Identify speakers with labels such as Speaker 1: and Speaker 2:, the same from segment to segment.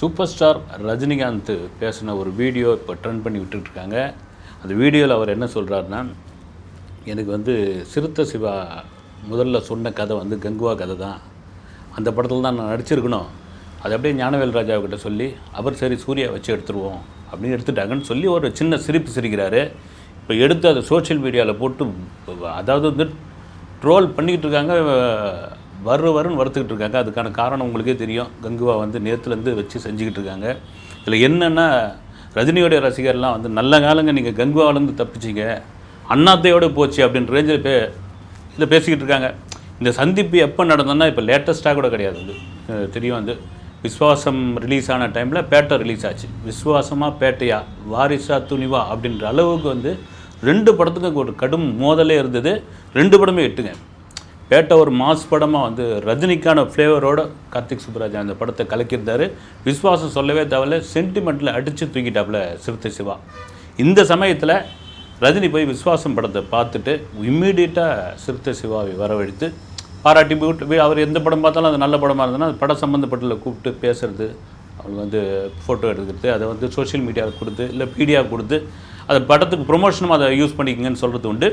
Speaker 1: Super star Rajinikanth பேசின ஒரு video இப்போ ட்ரெண்ட் பண்ணி விட்டுட்டு இருக்காங்க அந்த வீடியோவில் அவர் என்ன சொல்கிறாருன்னா எனக்கு வந்து சிறுத்த சிவா முதல்ல சொன்ன கதை வந்து கங்குவா கதை தான் அந்த படத்தில் தான் நான் நடிச்சிருக்கணும். அது அப்படியே ஞானவேல் ராஜாவுக்கிட்ட சொல்லி அவர் சரி சூர்யா வச்சு எடுத்துருவோம். அப்படின்னு எடுத்துட்டாங்கன்னு சொல்லி ஒரு சின்ன சிரிப்பு சிரிக்கிறாரு. இப்போ எடுத்து அதை சோஷியல் மீடியாவில் போட்டு அதாவது வந்து ட்ரோல் பண்ணிக்கிட்டு இருக்காங்க வர்ற வருன்னு வறுத்துக்கிட்டு இருக்காங்க. அதுக்கான காரணம் உங்களுக்கே தெரியும். கங்குவா வந்து நேற்றுலேருந்து வச்சு செஞ்சுக்கிட்டு இருக்காங்க. இதில் என்னென்னா ரஜினியோடைய ரசிகர்லாம் வந்து நல்ல காலங்க நீங்கள் கங்குவாவிலேருந்து தப்பிச்சிங்க. அண்ணாத்தையோடு போச்சு அப்படின்ற ரேஞ்சில் பே இதில் பேசிக்கிட்டு இருக்காங்க. இந்த சந்திப்பு எப்போ நடந்ததுன்னா இப்போ லேட்டஸ்ட்டாக கூட கிடையாது. வந்து தெரியும் வந்து. விஸ்வாசம் ரிலீஸ் ஆன டைமில் பேட்டை ரிலீஸ் ஆச்சு. விஸ்வாசமாக பேட்டையா வாரிசா துணிவா அப்படின்ற அளவுக்கு வந்து ரெண்டு படத்துக்கும் ஒரு கடும் மோதலே இருந்தது. ரெண்டு படமே எட்டுங்க. பேட்டை ஒரு மாஸ் படமாக வந்து ரஜினிக்கான ஃப்ளேவரோட கார்த்திக் சுப்ராஜ் அந்த படத்தை கலக்கியிருந்தார். விஸ்வாசம் சொல்லவே தேவையில்ல சென்டிமெண்ட்டில் அடித்து தூக்கிட்டாப்புல சிறுத்தை சிவா. இந்த சமயத்தில் ரஜினி போய் விஸ்வாசம் படத்தை பார்த்துட்டு இம்மீடியட்டாக சிறுத்தை சிவாவை வரவழைத்து பாராட்டி போய் அவர் எந்த படம் பார்த்தாலும் அது நல்ல படமாக இருந்ததுன்னா அது படம் சம்மந்தப்பட்டல கூப்பிட்டு பேசுறது அவங்க வந்து ஃபோட்டோ எடுக்கிறது அதை வந்து சோஷியல் மீடியாவில் கொடுத்து இல்லை பீடியா கொடுத்து அதை படத்துக்கு ப்ரொமோஷனும் அதை யூஸ் பண்ணிக்கங்கன்னு சொல்கிறது உண்டு.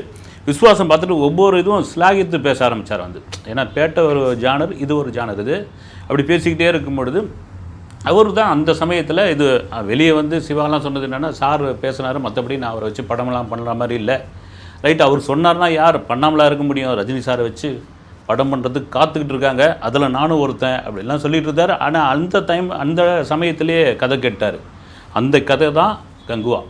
Speaker 1: விஸ்வாசம் பார்த்துட்டு ஒவ்வொரு இதுவும் ஸ்லாகித்து பேச ஆரம்பித்தார் வந்து. ஏன்னா பேட்டை ஒரு ஜானர் இது ஒரு ஜானர் இது. அப்படி பேசிக்கிட்டே இருக்கும் பொழுது அவர் தான் அந்த சமயத்தில் இது வெளியே வந்து சிவாலாம் சொன்னது என்னென்னா சார் பேசினார் மற்றபடி நான் அவரை வச்சு படமெல்லாம் பண்ணுற மாதிரி இல்லை. ரைட் அவர் சொன்னார்னா யார்? பண்ணாமலா இருக்க முடியும் ரஜினி சாரை வச்சு படம் பண்ணுறதுக்கு காத்துக்கிட்டு இருக்காங்க அதில் நானும் ஒருத்தன் அப்படிலாம் சொல்லிட்டு இருந்தார். ஆனால் அந்த டைம் அந்த சமயத்திலேயே கதை கேட்டார். அந்த கதை தான் கங்குவா.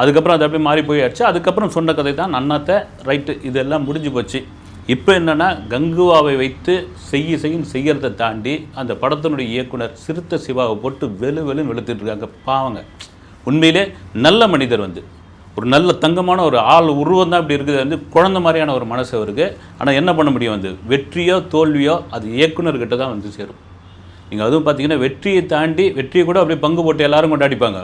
Speaker 1: அதுக்கப்புறம் அது அப்படியே மாறி போயாச்சு. அதுக்கப்புறம் சொன்ன கதை தான் நன்னாத்த ரைட்டு இதெல்லாம் முடிஞ்சு போச்சு. இப்போ என்னென்னா கங்குவாவை வைத்து செய்ய செய்யும் செய்கிறத தாண்டி அந்த படத்தினுடைய இயக்குனர் சிறுத்த சிவாவை போட்டு வெளு வெளுன்னு வெளுத்துட்டு இருக்காங்க பாவங்க. உண்மையிலே நல்ல மனிதர் வந்து. ஒரு நல்ல தங்கமான ஒரு ஆள் உருவம் தான் இப்படி இருக்குது வந்து குழந்தை மாதிரியான ஒரு மனசு அவருக்கு. ஆனால் என்ன பண்ண முடியும் வந்து? வெற்றியோ தோல்வியோ அது இயக்குனர்கிட்ட தான் வந்து சேரும். நீங்கள் அதுவும் பார்த்தீங்கன்னா வெற்றியை தாண்டி வெற்றியை கூட அப்படியே பங்கு போட்டு எல்லாரும் கொண்டாடிப்பாங்க.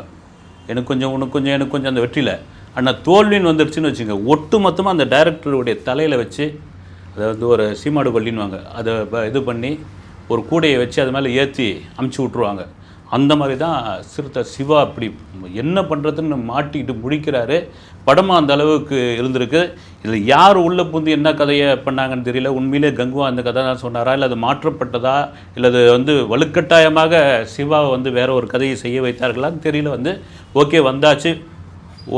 Speaker 1: எனக்கு கொஞ்சம் உனக்கு கொஞ்சம் எனக்கு கொஞ்சம் அந்த வெற்றியில். ஆனால் தோல்வின்னு வந்துருச்சுன்னு வச்சுங்க. ஒட்டு மொத்தமாக அந்த டைரக்டருடைய தலையில் வச்சு அதை வந்து ஒரு சீமாடு பள்ளின்னுவாங்க. அதை ப- இது பண்ணி ஒரு கூடையை வச்சு அது மேலே ஏற்றி அமுச்சு விட்ருவாங்க அந்த மாதிரி தான் சிறுத்தை சிவா அப்படி என்ன பண்ணுறதுன்னு மாட்டிக்கிட்டு முடிக்கிறாரு படமாக அந்த அளவுக்கு இருந்திருக்கு. இதில் யார் உள்ளே புந்து என்ன கதையை பண்ணாங்கன்னு தெரியல. உண்மையிலே கங்குவா அந்த கதை தான் சொன்னாரா? இல்லை அது மாற்றப்பட்டதா? இல்லை அது வந்து வலுக்கட்டாயமாக சிவாவை வந்து வேற ஒரு கதையை செய்ய வைத்தார்களான்னு தெரியல வந்து. ஓகே வந்தாச்சு.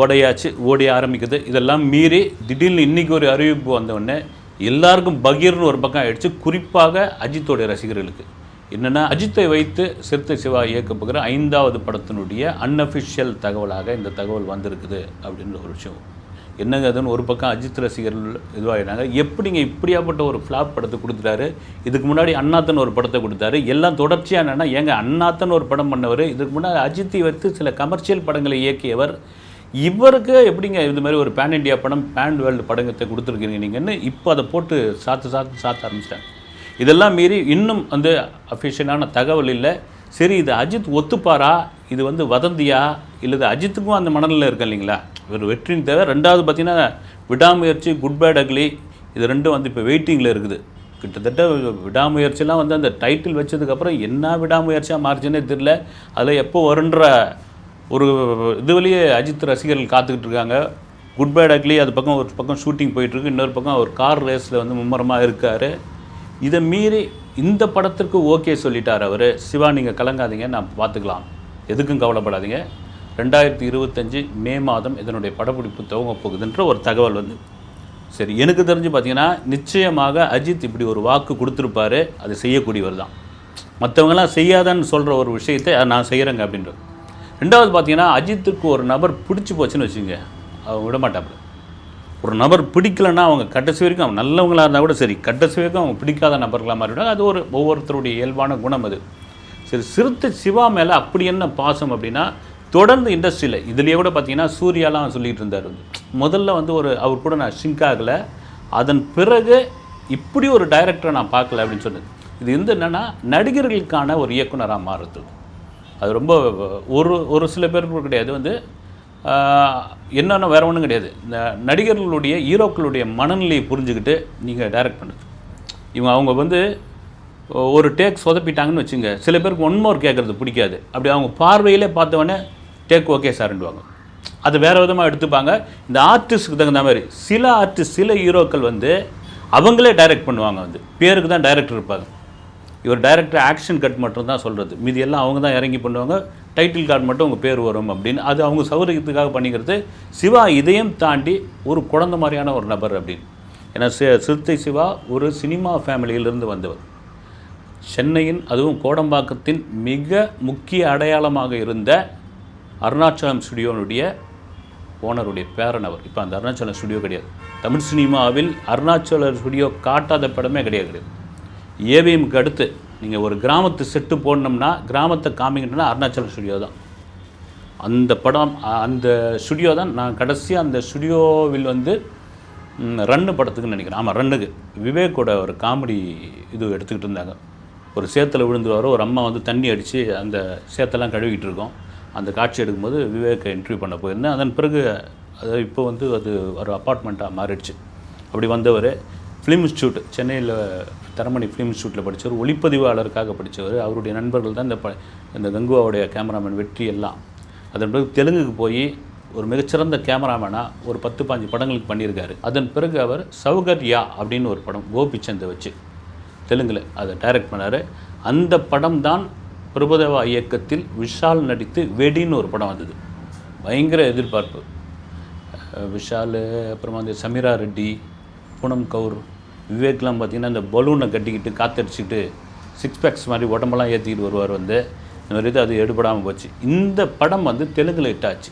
Speaker 1: ஓடையாச்சு. ஓடி ஆரம்பிக்குது. இதெல்லாம் மீறி திடீர்னு இன்றைக்கி ஒரு அறிவிப்பு வந்தவுடனே எல்லாருக்கும் பகீர்னு ஒரு பக்கம் ஆயிடுச்சு. குறிப்பாக அஜித்தோடைய ரசிகர்களுக்கு. என்னென்னா அஜித்தை வைத்து சிறுத்தை சிவா இயக்கப்புகிற ஐந்தாவது படத்தினுடைய அன்அஃபிஷியல் தகவலாக இந்த தகவல் வந்திருக்குது அப்படின்ற ஒரு விஷயம். என்னங்க அதுன்னு ஒரு பக்கம் அஜித் ரசிகர்கள் இதுவாகினாங்க எப்படிங்க இப்படியாப்பட்ட ஒரு ஃப்ளாப் படத்தை கொடுத்துட்டாரு? இதுக்கு முன்னாடி அண்ணாத்தன் ஒரு படத்தை கொடுத்தாரு. எல்லாம் தொடர்ச்சியாக என்னென்னா ஏங்க அண்ணாத்தன் ஒரு படம் பண்ணவர் இதுக்கு முன்னாடி அஜித்தை வைத்து சில கமர்ஷியல் படங்களை இயக்கியவர். இவருக்கு எப்படிங்க இது மாதிரி ஒரு பேன் இண்டியா படம் பேன் வேர்ல்டு படங்கத்தை கொடுத்துருக்கீங்க நீங்கன்னு இப்போ அதை போட்டு சாத்து சாத்து சாத்த ஆரம்பிச்சிட்டாங்க. இதெல்லாம் மீறி இன்னும் வந்து அஃபிஷியலான தகவல் இல்லை. சரி இது அஜித் ஒத்துப்பாரா? இது வந்து வதந்தியா? இல்லை அஜித்துக்கும் அந்த மனநிலை இருக்கு இல்லைங்களா? ஒரு வெற்றியின் தேவை. ரெண்டாவது பார்த்தீங்கன்னா விடாமுயற்சி குட் பேட் அக்லி இது ரெண்டும் வந்து இப்போ வெயிட்டிங்கில் இருக்குது. கிட்டத்தட்ட விடாமுயற்சிலாம் வந்து அந்த டைட்டில் வச்சதுக்கப்புறம் என்ன விடாமுயற்சியாக மாறுச்சுன்னே தெரில அதில் எப்போ வருன்ற ஒரு இதுவழியே அஜித் ரசிகர்கள் காத்துக்கிட்டு இருக்காங்க. குட் பேட் அக்லி அது பக்கம் ஒரு பக்கம் ஷூட்டிங் போயிட்டுருக்கு இன்னொரு பக்கம் ஒரு கார் ரேஸில் வந்து மும்முரமாக இருக்கார். இதை மீறி இந்த படத்திற்கு ஓகே சொல்லிட்டார் அவர். சிவா நீங்கள் கலங்காதீங்க நான் பார்த்துக்கலாம். எதுக்கும் கவலைப்படாதீங்க. ரெண்டாயிரத்தி இருபத்தஞ்சி மே மாதம் இதனுடைய படப்பிடிப்பு துவங்க போகுதுன்ற ஒரு தகவல் வந்து சரி எனக்கு தெரிஞ்சு பார்த்தீங்கன்னா நிச்சயமாக அஜித் இப்படி ஒரு வாக்கு கொடுத்துருப்பாரு. அது செய்யக்கூடியவர் தான். மற்றவங்களாம் செய்யாதான்னு சொல்கிற ஒரு விஷயத்தை நான் செய்கிறேங்க அப்படின்றது. ரெண்டாவது பார்த்தீங்கன்னா அஜித்துக்கு ஒரு நபர் பிடிச்சி போச்சுன்னு வச்சுங்க அவங்க விட மாட்டாப்புல ஒரு நபர் பிடிக்கலன்னா அவங்க கடைசி வரைக்கும் அவங்க நல்லவங்களாக இருந்தால் கூட சரி கடைசி வரைக்கும் அவங்க பிடிக்காத நபர்களாக மாறிவிடும். அது ஒரு ஒவ்வொருத்தருடைய இயல்பான குணம் அது. சரி சிறுத்தை சிவா மேலே அப்படி என்ன பாசம் அப்படின்னா தொடர்ந்து இண்டஸ்ட்ரியில் இதுலேயே கூட பார்த்தீங்கன்னா சூர்யாலாம் சொல்லிட்டு இருந்தார். வந்து முதல்ல வந்து ஒரு அவர் கூட நான் ஷிங்க் ஆகலை. அதன் பிறகு இப்படி ஒரு டைரக்டரை நான் பார்க்கல அப்படின்னு சொன்னது. இது வந்து என்னென்னா நடிகர்களுக்கான ஒரு இயக்குனராக மாறுறது. அது ரொம்ப ஒரு ஒரு சில பேருக்கு கிடையாது. வந்து என்னென்ன வேறு ஒன்றும் கிடையாது. இந்த நடிகர்களுடைய ஹீரோக்களுடைய மனநிலையை புரிஞ்சுக்கிட்டு நீங்கள் டைரக்ட் பண்ணுறது இவங்க அவங்க வந்து ஒரு டேக் சொதப்பிட்டாங்கன்னு வச்சுங்க சில பேருக்கு ஒன் மோர் கேட்குறது பிடிக்காது. அப்படி அவங்க பார்வையிலே பார்த்தவொடனே டேக் ஓகே சார்ன்டுவாங்க அது வேறு விதமாக எடுத்துப்பாங்க. இந்த ஆர்டிஸ்ட்டுக்கு தகுந்த மாதிரி சில ஆர்டிஸ்ட் சில ஹீரோக்கள் வந்து அவங்களே டைரக்ட் பண்ணுவாங்க வந்து. பேருக்கு தான் டைரக்டர் இருப்பாங்க. இவர் டைரக்டர் ஆக்ஷன் கட் மட்டும் தான் சொல்கிறது மீதி எல்லாம் அவங்க தான் இறங்கி பண்ணுவாங்க டைட்டில் கார்டு மட்டும் உங்கள் பேர் வரும் அப்படின்னு. அது அவங்க சௌகரியத்துக்காக பண்ணிக்கிறது. சிவா இதையும் தாண்டி ஒரு குழந்தை மாதிரியான ஒரு நபர் அப்படின்னு. ஏன்னா சிறுத்தை சிவா ஒரு சினிமா ஃபேமிலியிலிருந்து வந்தவர். சென்னையின் அதுவும் கோடம்பாக்கத்தின் மிக முக்கிய அடையாளமாக இருந்த அருணாச்சலம் ஸ்டுடியோனுடைய ஓனருடைய பேரனவர் இப்போ அந்த அருணாச்சலம் ஸ்டுடியோ கிடையாது. தமிழ் சினிமாவில் அருணாச்சல ஸ்டுடியோ காட்டாத படமே கிடையாது கிடையாது. ஏவிஎம்க்கு அடுத்து நீங்கள் ஒரு கிராமத்து செட்டு போடணும்னா கிராமத்தை காமிங்கன்னா அருணாச்சல ஸ்டுடியோ தான். அந்த படம் அந்த ஸ்டுடியோ தான் நான் கடைசியாக அந்த ஸ்டுடியோவில் வந்து ரன்னு படத்துக்குன்னு நினைக்கிறேன். ஆமாம் ரன்னுக்கு. விவேக்கோட ஒரு காமெடி இது எடுத்துக்கிட்டு இருந்தாங்க. ஒரு சேத்தில் விழுந்துருவார் ஒரு அம்மா வந்து தண்ணி அடித்து அந்த சேத்தெல்லாம் கழுவிக்கிட்டு இருக்கோம். அந்த காட்சி எடுக்கும்போது விவேக்கை இன்டர்வியூ பண்ண போயிருந்தேன். அதன் பிறகு அது இப்போ வந்து அது ஒரு அப்பார்ட்மெண்ட்டாக மாறிடுச்சு. அப்படி வந்தவர் ஃபிலிம் இன்ஸ்டியூட் சென்னையில் தரமணி ஃபிலிம் இன்ஸ்டியூட்டில் படித்தவர் ஒளிப்பதிவாளருக்காக படித்தவர் அவருடைய நண்பர்கள் தான் இந்த ப இந்த கங்குவாவுடைய கேமராமேன் வெற்றி எல்லாம். அதன் பிறகு தெலுங்குக்கு போய் ஒரு மிகச்சிறந்த கேமராமேனாக ஒரு பத்து பாஞ்சு படங்களுக்கு பண்ணியிருக்காரு. அதன் பிறகு அவர் சௌகர்யா அப்படின்னு ஒரு படம் கோபிச்சந்தை வச்சு தெலுங்கில் அதை டைரக்ட் பண்ணார். அந்த படம் தான் பிரபுதேவா இயக்கத்தில் விஷால் நடித்து வெடின்னு ஒரு படம் வந்தது. பயங்கர எதிர்பார்ப்பு. விஷால் அப்புறமா வந்து சமீரா ரெட்டி பூனம் கவுர் விவேக்லாம் பார்த்திங்கன்னா இந்த பலூனை கட்டிக்கிட்டு காத்தடிச்சிக்கிட்டு சிக்ஸ் பேக்ஸ் மாதிரி உடம்பெல்லாம் ஏற்றிக்கிட்டு வருவார் வந்து. இந்த மாதிரி இது அது எடுபடாமல் போச்சு. இந்த படம் வந்து தெலுங்கில் ஹிட் ஆச்சு.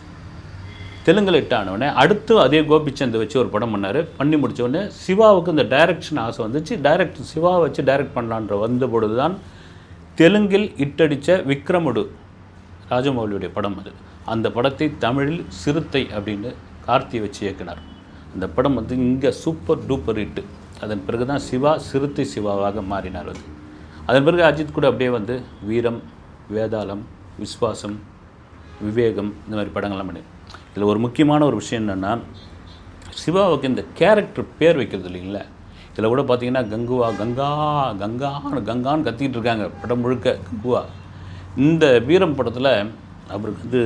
Speaker 1: தெலுங்கில் ஹிட் ஆனவுடனே அடுத்து அதே கோபிச்சந்தை வச்சு ஒரு படம் பண்ணார். பண்ணி முடிச்ச சிவாவுக்கு இந்த டைரக்ஷன் ஆசை வந்துச்சு. டைரக்ட் சிவாவை வச்சு டைரக்ட் பண்ணலான்ற வந்த பொழுது தான் தெலுங்கில் இட்டடித்த விக்ரமுடு ராஜமௌலியுடைய படம் அது. அந்த படத்தை தமிழில் சிறுத்தை அப்படின்னு கார்த்தி வச்சு இயக்கினார். அந்த படம் வந்து இங்கே சூப்பர் டூப்பர் ஹிட்டு அதன் பிறகு தான் சிவா சிறுத்தை சிவாவாக மாறினார் அது. அதன் பிறகு அஜித் கூட அப்படியே வந்து வீரம் வேதாளம் விஸ்வாசம் விவேகம் இந்த மாதிரி படங்கள்லாம் பண்ணி. இதில் ஒரு முக்கியமான ஒரு விஷயம் என்னென்னா சிவாவுக்கு இந்த கேரக்டர் பேர் வைக்கிறது இல்லைங்களா? இதில் கூட பார்த்தீங்கன்னா கங்குவா கங்கா கங்கான்னு கங்கான்னு கத்திக்கிட்டு இருக்காங்க படம் முழுக்க கங்குவா. இந்த வீரம் படத்தில் அவருக்கு வந்து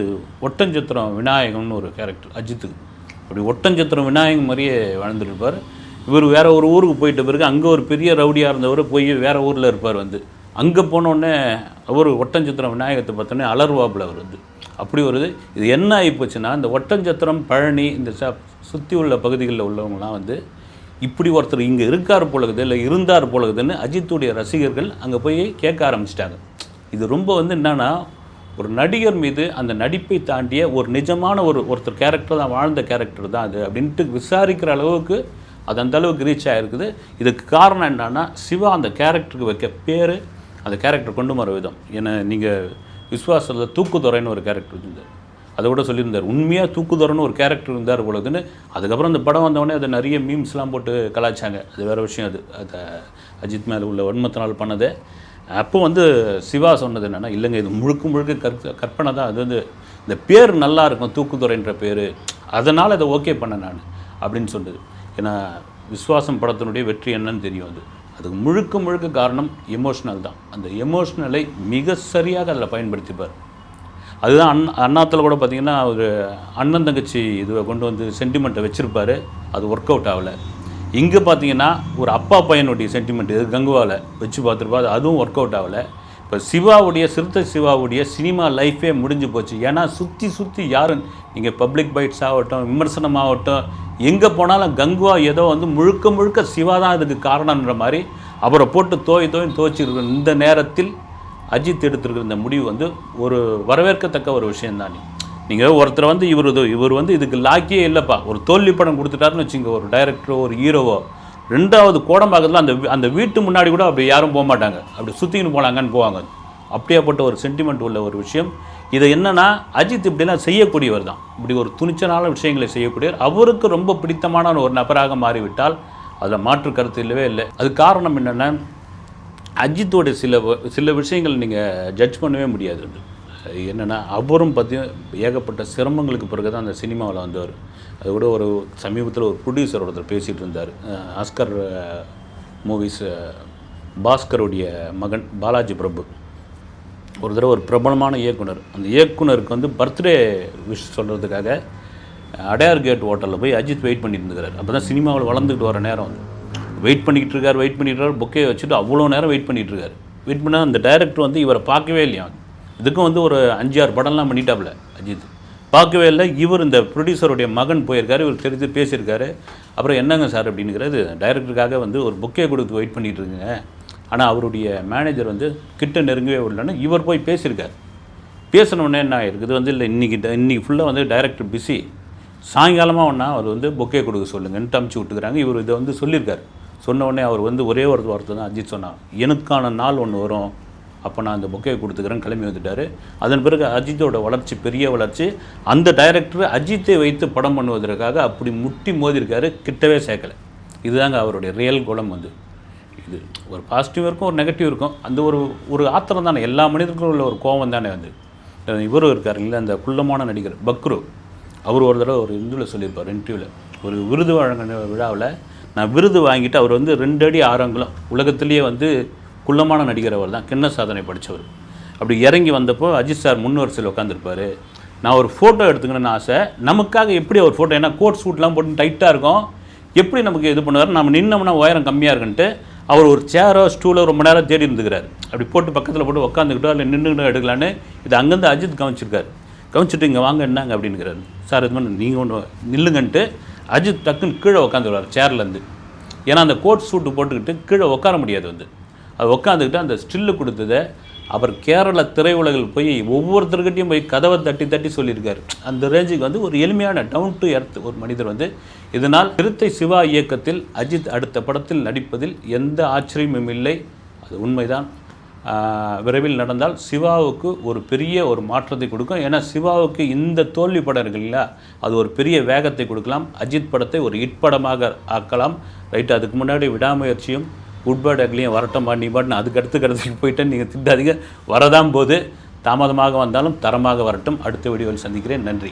Speaker 1: ஒட்டஞ்சத்திரம் விநாயகம்னு ஒரு கேரக்டர் அஜித்துக்கு. அப்படி ஒட்டஞ்சத்திரம் விநாயகம் மாதிரியே வாழ்ந்துருப்பார் இவர் வேறு ஒரு ஊருக்கு போயிட்ட பிறகு அங்கே ஒரு பெரிய ரவுடியாக இருந்தவர் போய் வேறு ஊரில் இருப்பார் வந்து. அங்கே போனோடனே அவர் ஒட்டஞ்சத்திரம் விநாயகத்தை பார்த்தோன்னே அலர்வாப்பில் வருது அப்படி வருது இது என்ன ஆகிப்போச்சுன்னா இந்த ஒட்டஞ்சத்திரம் பழனி இந்த ச சுற்றி உள்ள பகுதிகளில் உள்ளவங்களாம் வந்து இப்படி ஒருத்தர் இங்கே இருக்கார் போலகுது இல்லை இருந்தார் போலகுதுன்னு அஜித்துடைய ரசிகர்கள் அங்கே போய் கேட்க ஆரம்பிச்சிட்டாங்க. இது ரொம்ப வந்து என்னென்னா ஒரு நடிகர் மீது அந்த நடிப்பை தாண்டிய ஒரு நிஜமான ஒரு ஒருத்தர் கேரக்டர் தான் வாழ்ந்த கேரக்டர் தான் அது அப்படின்ட்டு விசாரிக்கிற அளவுக்கு அது அந்த அளவுக்கு ரீச் ஆகிருக்குது இதுக்கு காரணம் என்னன்னா சிவா அந்த கேரக்டருக்கு வைக்க பேர் அந்த கேரக்டர் கொண்டு வர விதம். ஏன்னா நீங்கள் விஸ்வாசத்தில் தூக்குதுறைன்னு ஒரு கேரக்டர் இருந்தார். அதை கூட சொல்லியிருந்தார் உண்மையாக தூக்குதுறைன்னு ஒரு கேரக்டர் இருந்தார் பொழுதுன்னு அதுக்கப்புறம் அந்த படம் வந்தவொடனே அதை நிறைய மீம்ஸ்லாம் போட்டு கலாய்ச்சாங்க. அது வேறு விஷயம் அது. அதை அஜித் மேலே உள்ள வன்மத்தினால் பண்ணது. அப்போ வந்து சிவா சொன்னது என்னென்னா இல்லைங்க இது முழுக்க முழுக்க கற்ப கற்பனை தான். அது வந்து இந்த பேர் நல்லா இருக்கும் தூக்குதுறைன்ற பேர். அதனால் அதை ஓகே பண்ணேன் நான் அப்படின்னு சொன்னது. ஏன்னா விஸ்வாசம் படத்தினுடைய வெற்றி என்னன்னு தெரியும் அது. அதுக்கு முழுக்க முழுக்க காரணம் எமோஷ்னல் தான். அந்த எமோஷ்னலை மிக சரியாக அதில் பயன்படுத்திப்பார். அதுதான் அண் அண்ணாத்தில் கூட பார்த்தீங்கன்னா ஒரு அண்ணன் தங்கச்சி இதுவை கொண்டு வந்து சென்டிமெண்ட்டை வச்சுருப்பாரு. அது ஒர்க் அவுட் ஆகலை. இங்கே பார்த்தீங்கன்னா ஒரு அப்பா பையனுடைய சென்டிமெண்ட் இது கங்குவாவில் வச்சு பார்த்துருப்பா அது அதுவும் ஒர்க் அவுட் ஆகலை. இப்போ சிவாவுடைய சிறுத்தை சிவாவுடைய சினிமா லைஃபே முடிஞ்சு போச்சு. ஏன்னா சுற்றி சுற்றி யாரும் நீங்கள் பப்ளிக் பைட்ஸ் ஆகட்டும் விமர்சனம் ஆகட்டும் எங்கே போனாலும் கங்குவா ஏதோ வந்து முழுக்க முழுக்க சிவா தான் இதுக்கு காரணம்ன்ற மாதிரி அவரை போட்டு தோய் தோய் துவச்சிருக்கிற இந்த நேரத்தில் அஜித் எடுத்திருக்கிற இந்த முடிவு வந்து ஒரு வரவேற்கத்தக்க ஒரு விஷயம்தான். நீ நீங்கள் ஒருத்தர் வந்து இவர் இவர் வந்து இதுக்கு லாக்கியே இல்லைப்பா. ஒரு தோல்வி படம் கொடுத்துட்டாருன்னு வச்சுங்க ஒரு டைரக்டரோ ஒரு ஹீரோவோ ரெண்டாவது கோடம்பாக்கத்தில் அந்த அந்த வீட்டு முன்னாடி கூட அப்படி யாரும் போக மாட்டாங்க. அப்படி சுற்றிக்கின்னு போனாங்கன்னு போவாங்க. அப்படியாப்பட்ட ஒரு சென்டிமெண்ட் உள்ள ஒரு விஷயம். இது என்னென்னா அஜித் இப்படிலாம் செய்யக்கூடியவர் தான். இப்படி ஒரு துணிச்சலான விஷயங்களை செய்யக்கூடியவர். அவருக்கு ரொம்ப பிடித்தமான ஒரு நபராக மாறிவிட்டால் அதில் மாற்று கருத்து இல்லவே இல்லை. அது காரணம் என்னென்னா அஜித்தோடைய சில சில விஷயங்கள் நீங்கள் ஜட்ஜ் பண்ணவே முடியாது. என்னென்னா அவரும் பற்றி ஏகப்பட்ட சிரமங்களுக்கு பிறகு தான் அந்த சினிமாவில் வந்தவர். அது கூட ஒரு சமீபத்தில் ஒரு ப்ரொடியூசர் ஒருத்தர் பேசிகிட்டு இருந்தார். ஆஸ்கர் மூவிஸ் பாஸ்கருடைய மகன் பாலாஜி பிரபு. ஒரு தடவை ஒரு பிரபலமான இயக்குனர். அந்த இயக்குனருக்கு வந்து பர்த்டே விஷ் சொல்கிறதுக்காக அடையார் கேட் ஹோட்டலில் போய் அஜித் வெயிட் பண்ணிட்டு இருந்துக்கிறார் அப்போ தான் சினிமாவில் வளர்ந்துக்கிட்டு வர நேரம் வந்து. வெயிட் பண்ணிக்கிட்டு இருக்கார் வெயிட் பண்ணிட்டு இருக்கார் புக்கே வச்சுட்டு அவ்வளோ நேரம் வெயிட் பண்ணிகிட்டு இருக்கார். வெயிட் பண்ணால் அந்த டைரக்டர் வந்து இவரை பார்க்கவே இல்லையா? இதுக்கும் வந்து ஒரு அஞ்சு ஆறு படம்லாம் பண்ணிட்டாப்ல அஜித். பார்க்கவே இல்லை. இவர் இந்த ப்ரொடியூசருடைய மகன் போயிருக்காரு இவர் தெரிஞ்சு பேசியிருக்காரு. அப்புறம் என்னங்க சார் அப்படிங்கிறது டைரக்டருக்காக வந்து ஒரு புக்கே கொடுத்து வெயிட் பண்ணிகிட்டு இருக்குங்க. ஆனால் அவருடைய மேனேஜர் வந்து கிட்ட நெருங்கவே விடலன்னு இவர் போய் பேசியிருக்கார். பேசினோடனே என்ன ஆயிருக்குது வந்து இல்லை இன்றைக்கி இன்றைக்கி ஃபுல்லாக வந்து டைரக்டர் பிஸி சாயங்காலமாக ஒன்றா அவர் வந்து பொக்கே கொடுக்க சொல்லுங்கன்ட்டு அமுச்சு விட்டுக்கிறாங்க இவர் இதை வந்து சொல்லியிருக்கார். சொன்னோடனே அவர் வந்து ஒரே ஒரு வார்த்தை தான் அஜித் சொன்னார். எனக்கான நாள் ஒன்று வரும். அப்போ நான் அந்த பொக்கையை கொடுத்துக்கிறேன் கிளம்பி வந்துட்டார். அதன் பிறகு அஜித்தோட வளர்ச்சி பெரிய வளர்ச்சி. அந்த டைரக்டர் அஜித்தை வைத்து படம் பண்ணுவதற்காக அப்படி முட்டி மோதிருக்காரு கிட்டவே சேர்க்கலை. இதுதாங்க அவருடைய ரியல் குணம் வந்து. இது ஒரு பாசிட்டிவ் இருக்கும் ஒரு நெகட்டிவ் இருக்கும் அந்த ஒரு ஒரு ஆத்திரம் தானே. எல்லா மனிதர்களும் உள்ள ஒரு கோபம் தானே வந்து இவரும் இருக்கார். இல்லை அந்த குள்ளமான நடிகர் பக்ரு. அவர் ஒரு தடவை ஒரு இந்துவில் சொல்லியிருப்பார் இன்டர்வியூவில் ஒரு விருது வழங்கின விழாவில் நான் விருது வாங்கிட்டு அவர் வந்து ரெண்டு அடி ஆரங்குலம் உலகத்திலேயே வந்து குள்ளமான நடிகர் அவர் தான். கிண்ண சாதனை படித்தவர் அப்படி இறங்கி வந்தப்போ அஜித் சார் முன் வரிசையில் உட்காந்துருப்பார் நான் ஒரு ஃபோட்டோ எடுத்துக்கணும்னு ஆசை. நமக்காக எப்படி ஒரு ஃபோட்டோ ஏன்னா கோட் சூட்லாம் போட்டு டைட்டாக இருக்கும். எப்படி நமக்கு இது பண்ணுவார் நம்ம நின்னோம்னா உயரம் கம்மியாக இருக்குன்ட்டு அவர் ஒரு சேரோ ஸ்டூலோ ரொம்ப நேரம் தேடி இருந்துக்கிறார். அப்படி போட்டு பக்கத்தில் போட்டு உட்காந்துக்கிட்டோ இல்லை நின்றுக்கிட்டோ எடுக்கலான்னு. இது அங்கேருந்து அஜித் கவனிச்சிருக்காரு. கவனிச்சிட்டு இங்கே வாங்க என்னங்க? அப்படின்னுக்கிறாரு. சார் இது மாதிரி நீங்கள் ஒன்று நில்லுங்கன்ட்டு. அஜித் டக்குன்னு கீழே உட்காந்துருவார் சேர்லேருந்து ஏன்னா அந்த கோட் சூட்டு போட்டுக்கிட்டு கீழே உட்கார முடியாது வந்து. அது உட்காந்துக்கிட்டு அந்த ஸ்டில்லு கொடுத்ததை அவர் கேரள திரையுலகில் போய் ஒவ்வொருத்தர்கிட்டையும் போய் கதவை தட்டி தட்டி சொல்லியிருக்காரு. அந்த ரேஞ்சுக்கு வந்து ஒரு எளிமையான டவுன் டு எர்த் ஒரு மனிதர் வந்து இதனால் திருத்தை சிவா இயக்கத்தில் அஜித் அடுத்த படத்தில் நடிப்பதில் எந்த ஆச்சரியமும் இல்லை. அது உண்மைதான். விரைவில் நடந்தால் சிவாவுக்கு ஒரு பெரிய ஒரு மாற்றத்தை கொடுக்கும். ஏன்னா சிவாவுக்கு இந்த தோல்வி படம் இருக்கு இல்லையா? அது ஒரு பெரிய வேகத்தை கொடுக்கலாம். அஜித் படத்தை ஒரு இட் படமாக ஆக்கலாம். ரைட் அதுக்கு முன்னாடி விடாமுயற்சியும் குட் பேர்ட் அக்லியும் வரட்டும் நீ பாட்டு அதுக்கு அடுத்து கடத்துக்கு போயிட்டேன். நீங்கள் திட்டாதீங்க. வரதான் போது தாமதமாக வந்தாலும் தரமாக வரட்டும். அடுத்த வீடியோவில் சந்திக்கிறேன். நன்றி.